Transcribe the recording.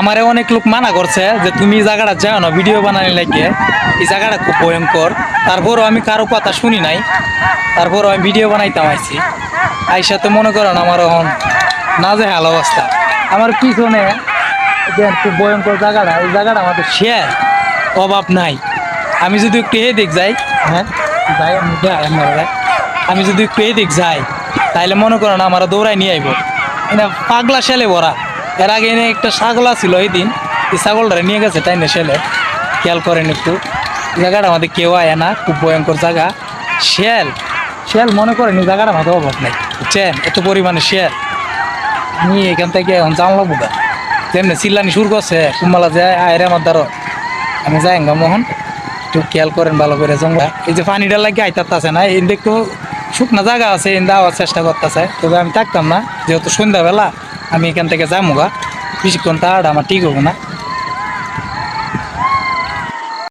আমারে অনেক লোক মানা করছে যে তুমি এই জায়গাটা যাও না ভিডিও বানানি লাগে। এই জায়গাটা খুব ভয়ঙ্কর। তারপরও আমি কারও কথা শুনি নাই। তারপরও আমি ভিডিও বানাইতাম আইছি। আইসা তো মনে করেন আমার এখন না যে হাল অবস্থা। আমার পিছনে খুব ভয়ঙ্কর জায়গাটা। এই জায়গাটা আমাদের শেয়ার অভাব নাই। আমি যদি একটু এ দিক যাই হ্যাঁ যাই আমি যাই আমি যদি একটু এদিক যাই তাহলে মনে করেন আমার দৌড়াই নিয়ে আইব। এটা পাগলা শেলে ভরা। এর আগে এনে একটা ছাগলা ছিল এই দিন এই ছাগলটা নিয়ে গেছে তাই না শেলে। খেয়াল করেন একটু। জায়গাটা আমাদের কেউ আয় না, খুব ভয়ঙ্কর জায়গা। শেল শেল মনে করেন এই জায়গাটা আমাদের অভাব নাই, বুঝছেন? এত পরিমাণে শেল। আমি এখান থেকে এখন জানলাম বুধা যেমনি চিল্লানি শুরু করছে, কুম্বালা যায় আয়রে আমার দ্বারা আমি যাই গা মোহন, একটু খেয়াল করেন ভালো করে জঙ্গলা। এই যে পানিটা লাগে আইতাছে না, এই একটু শুকনা জায়গা আছে, এই দেওয়ার চেষ্টা করতেছে। তবে আমি থাকতাম না, যেহেতু সন্ধ্যাবেলা। আমি এখান থেকে যাব গা। বেশিক্ষণ তাড়া আমার ঠিক হব না।